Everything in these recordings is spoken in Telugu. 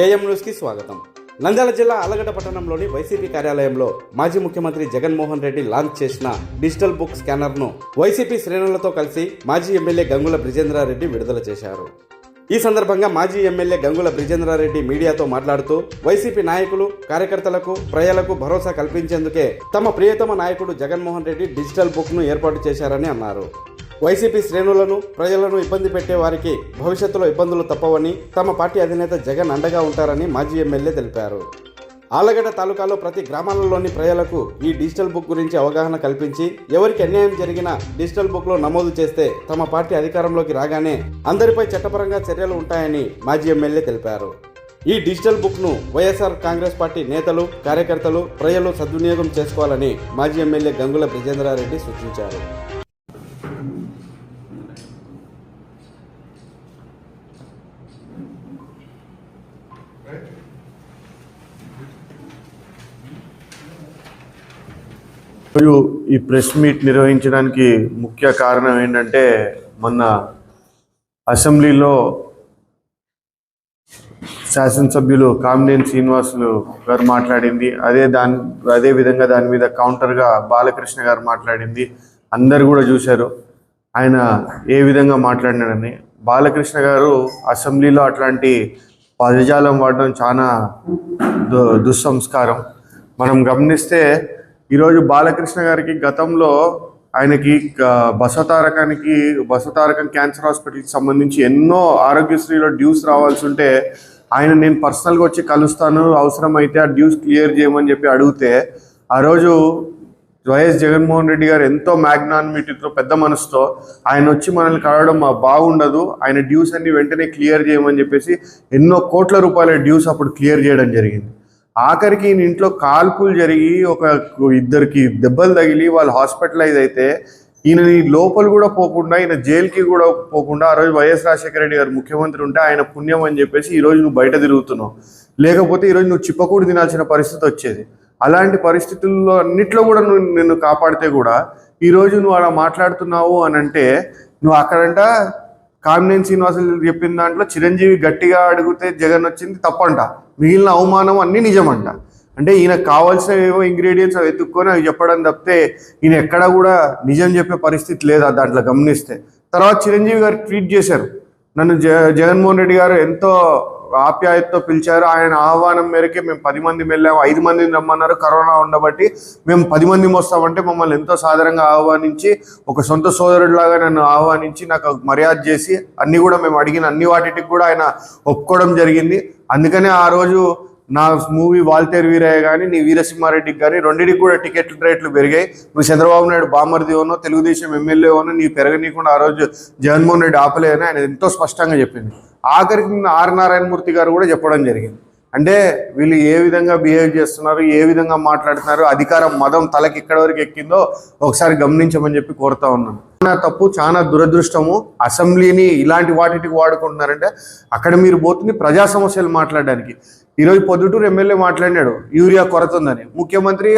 ఏఎం న్యూస్కి స్వాగతం. నంద్యాల జిల్లా ఆలగడ్డ పట్టణంలోని వైసీపీ కార్యాలయంలో మాజీ ముఖ్యమంత్రి జగన్మోహన్ రెడ్డి లాంచ్ చేసిన డిజిటల్ బుక్ స్కానర్ను వైసీపీ శ్రేణులతో కలిసి మాజీ ఎమ్మెల్యే గంగుల బ్రిజేంద్రారెడ్డి విడుదల చేశారు. ఈ సందర్భంగా మాజీ ఎమ్మెల్యే గంగుల బ్రిజేంద్రారెడ్డి మీడియాతో మాట్లాడుతూ వైసీపీ నాయకులు కార్యకర్తలకు ప్రజలకు భరోసా కల్పించేందుకే తమ ప్రియతమ నాయకుడు జగన్మోహన్ రెడ్డి డిజిటల్ బుక్ను ఏర్పాటు చేశారని అన్నారు. వైసీపీ శ్రేణులను ప్రజలను ఇబ్బంది పెట్టే వారికి భవిష్యత్తులో ఇబ్బందులు తప్పవని తమ పార్టీ అధినేత జగన్ అండగా ఉంటారని మాజీ ఎమ్మెల్యే తెలిపారు. ఆలగడ్డ తాలూకాలో ప్రతి గ్రామాలలోని ప్రజలకు ఈ డిజిటల్ బుక్ గురించి అవగాహన కల్పించి ఎవరికి అన్యాయం జరిగినా డిజిటల్ బుక్లో నమోదు చేస్తే తమ పార్టీ అధికారంలోకి రాగానే అందరిపై చట్టపరంగా చర్యలు ఉంటాయని మాజీ ఎమ్మెల్యే తెలిపారు. ఈ డిజిటల్ బుక్ను వైఎస్ఆర్ కాంగ్రెస్ పార్టీ నేతలు కార్యకర్తలు ప్రజలు సద్వినియోగం చేసుకోవాలని మాజీ ఎమ్మెల్యే గంగుల బ్రిజేంద్రారెడ్డి సూచించారు. మరియు ఈ ప్రెస్ మీట్ నిర్వహించడానికి ముఖ్య కారణం ఏంటంటే మొన్న అసెంబ్లీలో శాసనసభ్యులు కామినేని శ్రీనివాసులు గారు మాట్లాడింది. అదే దాని అదే విధంగా దాని మీద కౌంటర్గా బాలకృష్ణ గారు మాట్లాడింది. అందరు కూడా చూశారు. ఆయన ఏ విధంగా మాట్లాడినాడని. బాలకృష్ణ గారు అసెంబ్లీలో అట్లాంటి పదజాలం వాడడం చాలా దు దుస్సంస్కారం. మనం గమనిస్తే ఈరోజు బాలకృష్ణ గారికి గతంలో ఆయనకి బసతారకానికి బసతారకం క్యాన్సర్ హాస్పిటల్కి సంబంధించి ఎన్నో ఆరోగ్యశ్రీలో డ్యూస్ రావాల్సి ఉంటే ఆయన నేను పర్సనల్గా వచ్చి కలుస్తాను అవసరమైతే ఆ డ్యూస్ క్లియర్ చేయమని చెప్పి అడిగితే ఆ రోజు వైఎస్ జగన్మోహన్ రెడ్డి గారు ఎంతో మ్యాగ్నాన్మిటీతో పెద్ద మనసుతో ఆయన వచ్చి మనల్ని కలవడం బాగుండదు ఆయన డ్యూస్ అన్ని వెంటనే క్లియర్ చేయమని చెప్పేసి ఎన్నో కోట్ల రూపాయల డ్యూస్ అప్పుడు క్లియర్ చేయడం జరిగింది. ఆఖరికి ఈయన ఇంట్లో కాల్పులు జరిగి ఒక ఇద్దరికి దెబ్బలు తగిలి వాళ్ళు హాస్పిటలైజ్ అయితే ఈయన లోపల కూడా పోకుండా ఈయన జైలుకి కూడా పోకుండా ఆ రోజు వైఎస్ రాజశేఖర రెడ్డి గారు ముఖ్యమంత్రి ఉంటే ఆయన పుణ్యం అని చెప్పేసి ఈ రోజు నువ్వు బయట తిరుగుతున్నావు. లేకపోతే ఈరోజు నువ్వు చిప్పకూడు తినాల్సిన పరిస్థితి వచ్చేది. అలాంటి పరిస్థితుల్లో అన్నిట్లో కూడా నువ్వు నిన్ను కాపాడితే కూడా ఈరోజు నువ్వు అలా మాట్లాడుతున్నావు అని అంటే నువ్వు అక్కడంట కామినేని శ్రీనివాసులు చెప్పిన దాంట్లో చిరంజీవి గట్టిగా అడిగితే జగన్ వచ్చింది తప్పంట. మిగిలిన అవమానం అన్నీ నిజమంట. అంటే ఈయన కావాల్సిన ఏవో ఇంగ్రీడియంట్స్ అవి ఎత్తుక్కొని అవి చెప్పడం తప్పితే ఈయన ఎక్కడా కూడా నిజం చెప్పే పరిస్థితి లేదా దాంట్లో గమనిస్తే. తర్వాత చిరంజీవి గారు ట్వీట్ చేశారు. నన్ను జ జగన్మోహన్ రెడ్డి గారు ఎంతో ఆప్యాయతతో పిలిచారు. ఆయన ఆహ్వానం మేరకే మేము పది మంది వెళ్ళాము. ఐదు మందిని రమ్మన్నారు. కరోనా ఉండబట్టి మేము పది మంది వస్తామంటే మమ్మల్ని ఎంతో సాధారణంగా ఆహ్వానించి ఒక సొంత సోదరుడిలాగా నన్ను ఆహ్వానించి నాకు మర్యాద చేసి అన్ని కూడా మేము అడిగిన అన్ని వాటికి కూడా ఆయన ఒప్పుకోవడం జరిగింది. అందుకనే ఆ రోజు నా మూవీ వాల్తేరు వీరయ్య కానీ నీ వీరసింహారెడ్డికి కానీ రెండింటికి కూడా టికెట్ల రేట్లు పెరిగాయి. నువ్వు చంద్రబాబు నాయుడు బామర్ది తెలుగుదేశం ఎమ్మెల్యే నీ పెరగనీయకుండా ఆ రోజు జగన్మోహన్ రెడ్డి ఆపలేదని ఆయన ఎంతో స్పష్టంగా చెప్పింది. ఆఖరికి నిన్న ఆర్ నారాయణమూర్తి గారు కూడా చెప్పడం జరిగింది. అంటే వీళ్ళు ఏ విధంగా బిహేవ్ చేస్తున్నారు ఏ విధంగా మాట్లాడుతున్నారు అధికార మదం తలకి ఎక్కడ వరకు ఎక్కిందో ఒకసారి గమనించమని చెప్పి కోరుతా ఉన్నాను. చాలా తప్పు చాలా దురదృష్టము. అసెంబ్లీని ఇలాంటి వాటికి వాడుకుంటున్నారంటే అక్కడ మీరు పోతుంది ప్రజా సమస్యలు మాట్లాడడానికి. ఈరోజు పొద్దుటూరు ఎమ్మెల్యే మాట్లాడినాడు యూరియా కొరత ఉందని. ముఖ్యమంత్రి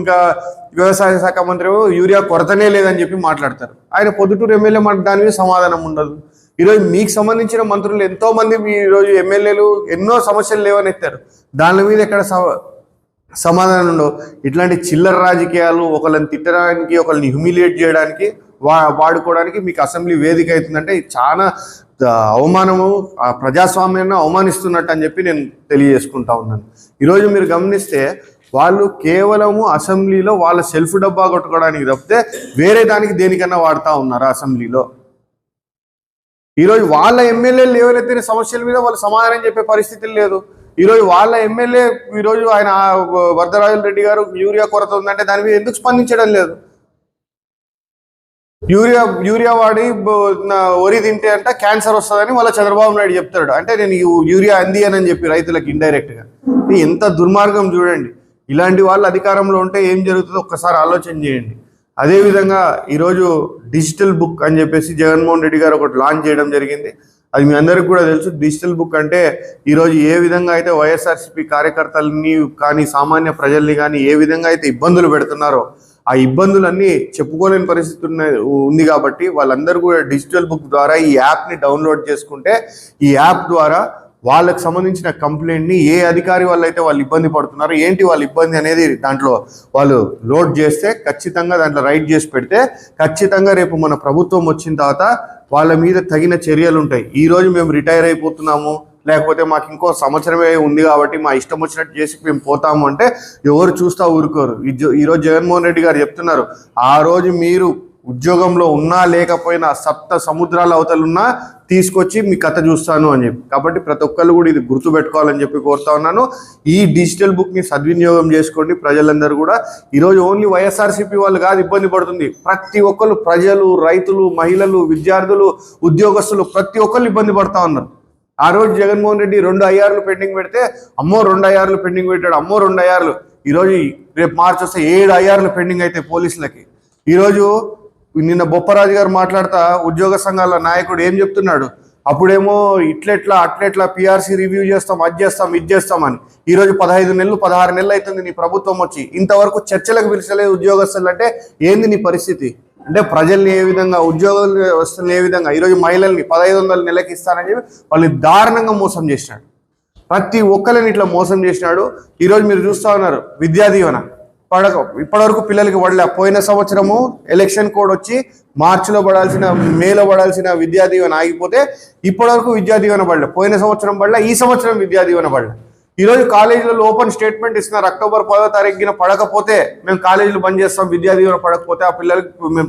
ఇంకా వ్యవసాయ శాఖ మంత్రి యూరియా కొరతనే లేదని చెప్పి మాట్లాడతారు. ఆయన పొద్దుటూరు ఎమ్మెల్యే మాట దాని మీద సమాధానం ఉండదు. ఈరోజు మీకు సంబంధించిన మంత్రులు ఎంతో మంది మీ ఈరోజు ఎమ్మెల్యేలు ఎన్నో సమస్యలు లేవనెత్తారు. దాని మీద ఎక్కడ సమాధానం ఉండవు. ఇట్లాంటి చిల్లర రాజకీయాలు ఒకళ్ళని తిట్టడానికి ఒకళ్ళని హ్యూమిలియేట్ చేయడానికి వా వాడుకోవడానికి మీకు అసెంబ్లీ వేదిక అవుతుందంటే చాలా అవమానము ఆ ప్రజాస్వామ్యాన్ని అవమానిస్తున్నట్టు అని చెప్పి నేను తెలియజేసుకుంటా ఉన్నాను. ఈరోజు మీరు గమనిస్తే వాళ్ళు కేవలము అసెంబ్లీలో వాళ్ళ సెల్ఫ్ డబ్బా కొట్టుకోవడానికి తప్పితే వేరే దానికి దేనికన్నా వాడుతూ ఉన్నారు అసెంబ్లీలో. ఈరోజు వాళ్ళ ఎమ్మెల్యేలు లేవనెత్తిన సమస్యల మీద వాళ్ళు సమాధానం చెప్పే పరిస్థితి లేదు. ఈరోజు వాళ్ళ ఎమ్మెల్యే ఈరోజు ఆయన వరదరాజుల రెడ్డి గారు యూరియా కొరత ఉందంటే దాని మీద ఎందుకు స్పందించడం లేదు? యూరియా యూరియా వాడి వరి తింటే అంట క్యాన్సర్ వస్తుందని వాళ్ళ చంద్రబాబు నాయుడు చెప్తాడు. అంటే నేను యూరియా అంది అని చెప్పి రైతులకు ఇండైరెక్ట్గా ఎంత దుర్మార్గం చూడండి. ఇలాంటి వాళ్ళు అధికారంలో ఉంటే ఏం జరుగుతుందో ఒక్కసారి ఆలోచన చేయండి. అదేవిధంగా ఈరోజు డిజిటల్ బుక్ అని చెప్పేసి జగన్మోహన్ రెడ్డి గారు ఒకటి లాంచ్ చేయడం జరిగింది. అది మీ అందరికి కూడా తెలుసు డిజిటల్ బుక్ అంటే ఈరోజు ఏ విధంగా అయితే వైఎస్ఆర్సీపీ కార్యకర్తలని కానీ సామాన్య ప్రజల్ని కానీ ఏ విధంగా అయితే ఇబ్బందులు పెడుతున్నారో ఆ ఇబ్బందులన్నీ చెప్పుకోలేని పరిస్థితి ఉంది కాబట్టి వాళ్ళందరూ కూడా డిజిటల్ బుక్ ద్వారా ఈ యాప్ని డౌన్లోడ్ చేసుకుంటే ఈ యాప్ ద్వారా వాళ్ళకి సంబంధించిన కంప్లైంట్ని ఏ అధికారి వల్ల అయితే వాళ్ళు ఇబ్బంది పడుతున్నారు ఏంటి వాళ్ళ ఇబ్బంది అనేది దాంట్లో వాళ్ళు లోడ్ చేస్తే ఖచ్చితంగా దాంట్లో రైట్ చేసి పెడితే ఖచ్చితంగా రేపు మన ప్రభుత్వం వచ్చిన తర్వాత వాళ్ళ మీద తగిన చర్యలు ఉంటాయి. ఈరోజు మేము రిటైర్ అయిపోతున్నాము లేకపోతే మాకు ఇంకో సంవత్సరమే ఉంది కాబట్టి మా ఇష్టం వచ్చినట్టు చేసి మేము పోతాము అంటే ఎవరు చూస్తా ఊరుకోరు. ఈరోజు జగన్మోహన్ రెడ్డి గారు చెప్తున్నారు ఆ రోజు మీరు ఉద్యోగంలో ఉన్నా లేకపోయినా సప్త సముద్రాల అవతలున్నా తీసుకొచ్చి మీ కథ చూస్తాను అని చెప్పి. కాబట్టి ప్రతి ఒక్కళ్ళు కూడా ఇది గుర్తు పెట్టుకోవాలని చెప్పి కోరుతా ఉన్నాను. ఈ డిజిటల్ బుక్ని సద్వినియోగం చేసుకోండి ప్రజలందరూ కూడా. ఈరోజు ఓన్లీ వైఎస్ఆర్సీపీ వాళ్ళు కాదు ఇబ్బంది పడుతుంది. ప్రతి ఒక్కరు ప్రజలు రైతులు మహిళలు విద్యార్థులు ఉద్యోగస్తులు ప్రతి ఒక్కళ్ళు ఇబ్బంది పడతా ఉన్నారు. ఆ రోజు జగన్మోహన్ రెడ్డి రెండు ఐఆర్లు పెండింగ్ పెడితే అమ్మో రెండు ఐఆర్లు పెండింగ్ పెట్టాడు అమ్మో రెండు ఐఆర్లు. ఈరోజు రేపు మార్చి వస్తే ఏడు ఐఆర్లు పెండింగ్ అయితే పోలీసులకి. ఈరోజు నిన్న బొప్పరాజు గారు మాట్లాడతా ఉద్యోగ సంఘాల నాయకుడు ఏం చెప్తున్నాడు? అప్పుడేమో ఇట్లెట్లా అట్లెట్లా పిఆర్సీ రివ్యూ చేస్తాం అది చేస్తాం ఇది చేస్తామని ఈరోజు పదహైదు నెలలు పదహారు నెలలు అవుతుంది నీ ప్రభుత్వం వచ్చి. ఇంతవరకు చర్చలకు పిలిచలేదు ఉద్యోగస్తులు అంటే ఏంది నీ పరిస్థితి? అంటే ప్రజల్ని ఏ విధంగా ఉద్యోగస్తుల్ని ఏ విధంగా ఈరోజు మహిళల్ని పదహైదు వందల నెలకి ఇస్తానని చెప్పి వాళ్ళు దారుణంగా మోసం చేసినాడు. ప్రతి ఒక్కరిని ఇట్లా మోసం చేసినాడు. ఈరోజు మీరు చూస్తా ఉన్నారు విద్యా దీవెన. పడక ఇప్పటివరకు పిల్లలకి పడలే. పోయిన సంవత్సరము ఎలక్షన్ కోడ్ వచ్చి మార్చిలో పడాల్సిన మేలో పడాల్సిన విద్యా దీవెన ఆగిపోతే ఇప్పటివరకు విద్యా దీవెన పడలే. పోయిన సంవత్సరం పడలే ఈ సంవత్సరం విద్యా దీవెన పడలే. ఈరోజు కాలేజీలలో ఓపెన్ స్టేట్మెంట్ ఇస్తున్నారు. అక్టోబర్ పదో తారీఖున పడకపోతే మేము కాలేజీలు బంద్ చేస్తాం విద్యా దీవెన పడకపోతే ఆ పిల్లలకి మేము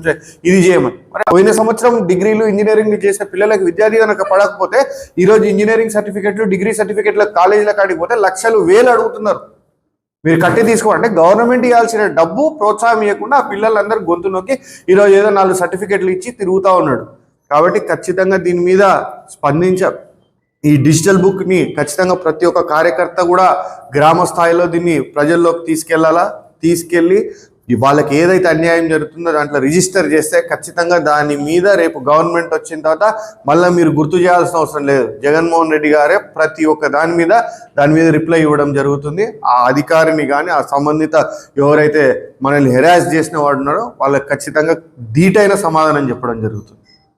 ఇది చేయమని. మరి పోయిన సంవత్సరం డిగ్రీలు ఇంజనీరింగ్ చేసిన పిల్లలకి విద్యా దీవెన పడకపోతే ఈరోజు ఇంజనీరింగ్ సర్టిఫికెట్లు డిగ్రీ సర్టిఫికెట్లు కాలేజీల కాడికి పోతే లక్షలు వేలు అడుగుతున్నారు. మీరు కట్టి తీసుకోవాలంటే గవర్నమెంట్ ఇవ్వాల్సిన డబ్బు ప్రోత్సాహం ఇవ్వకుండా ఆ పిల్లలందరూ గొంతు నొక్కి ఈరోజు ఏదో నాలుగు సర్టిఫికెట్లు ఇచ్చి తిరుగుతూ ఉన్నాడు. కాబట్టి ఖచ్చితంగా దీని మీద స్పందించ ఈ డిజిటల్ బుక్ని ఖచ్చితంగా ప్రతి ఒక్క కార్యకర్త కూడా గ్రామ స్థాయిలో దీన్ని ప్రజల్లోకి తీసుకెళ్ళాలా తీసుకెళ్ళి వాళ్ళకి ఏదైతే అన్యాయం జరుగుతుందో దాంట్లో రిజిస్టర్ చేస్తే ఖచ్చితంగా దాని మీద రేపు గవర్నమెంట్ వచ్చిన తర్వాత మళ్ళీ మీరు గుర్తు చేయాల్సిన అవసరం లేదు. జగన్మోహన్ రెడ్డి గారే ప్రతి ఒక్క దాని మీద దాని మీద రిప్లై ఇవ్వడం జరుగుతుంది. ఆ అధికారిని కానీ ఆ సంబంధిత ఎవరైతే మనల్ని హెరాస్ చేసిన వాడున్నారో వాళ్ళకి ఖచ్చితంగా ధీటైన సమాధానం చెప్పడం జరుగుతుంది.